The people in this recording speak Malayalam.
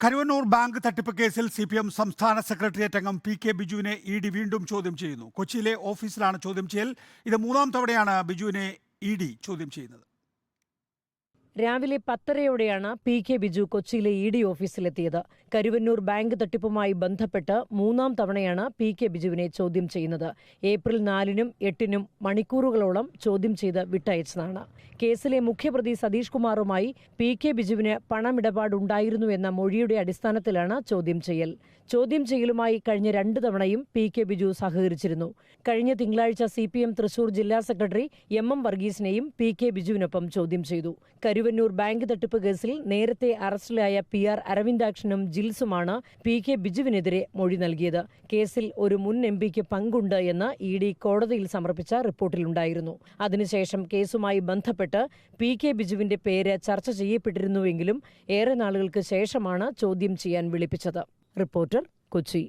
കരുവന്നൂർ ബാങ്ക് തട്ടിപ്പ് കേസിൽ സി പി എം സംസ്ഥാന സെക്രട്ടേറിയറ്റ് അംഗം പി കെ ബിജുവിനെ ഇ ഡി വീണ്ടും ചോദ്യം ചെയ്യുന്നു. കൊച്ചിയിലെ ഓഫീസിലാണ് ചോദ്യം ചെയ്യൽ. ഇത് മൂന്നാം തവണയാണ് ബിജുവിനെ ഇ ഡി ചോദ്യം ചെയ്യുന്നത്. രാവിലെ പത്തരയോടെയാണ് പി കെ ബിജു കൊച്ചിയിലെ ഇ ഡി ഓഫീസിലെത്തിയത്. കരുവന്നൂർ ബാങ്ക് തട്ടിപ്പുമായി ബന്ധപ്പെട്ട് മൂന്നാം തവണയാണ് പി കെ ബിജുവിനെ ചോദ്യം ചെയ്യുന്നത്. ഏപ്രിൽ നാലിനും എട്ടിനും മണിക്കൂറുകളോളം ചോദ്യം ചെയ്ത് വിട്ടയച്ചതാണ്. കേസിലെ മുഖ്യപ്രതി സതീഷ് കുമാറുമായി പി കെ ബിജുവിന് പണമിടപാടുണ്ടായിരുന്നു എന്ന മൊഴിയുടെ അടിസ്ഥാനത്തിലാണ് ചോദ്യം ചെയ്യൽ. ചോദ്യം ചെയ്യലുമായി കഴിഞ്ഞ രണ്ട് തവണയും പി കെ ബിജു സഹകരിച്ചിരുന്നു. കഴിഞ്ഞ തിങ്കളാഴ്ച സി പി എം തൃശൂർ ജില്ലാ സെക്രട്ടറി എം എം വർഗീസിനെയും പി കെ ബിജുവിനൊപ്പം ചോദ്യം ചെയ്തു. കരുവന്നൂർ ബാങ്ക് തട്ടിപ്പ് കേസിൽ നേരത്തെ അറസ്റ്റിലായ പി ആർ അരവിന്ദാക്ഷനും ജിൽസുമാണ് പി കെ ബിജുവിനെതിരെ മൊഴി നൽകിയത്. കേസിൽ ഒരു മുൻ എം പിക്ക് പങ്കുണ്ട് എന്ന് ഇ ഡി കോടതിയിൽ സമർപ്പിച്ച റിപ്പോർട്ടിലുണ്ടായിരുന്നു. അതിനുശേഷം കേസുമായി ബന്ധപ്പെട്ട് പി കെ ബിജുവിന്റെ പേര് ചർച്ച ചെയ്യപ്പെട്ടിരുന്നുവെങ്കിലും ഏറെ നാളുകൾക്ക് ശേഷമാണ് ചോദ്യം ചെയ്യാൻ വിളിപ്പിച്ചത്. റിപ്പോർട്ടർ കൊച്ചി.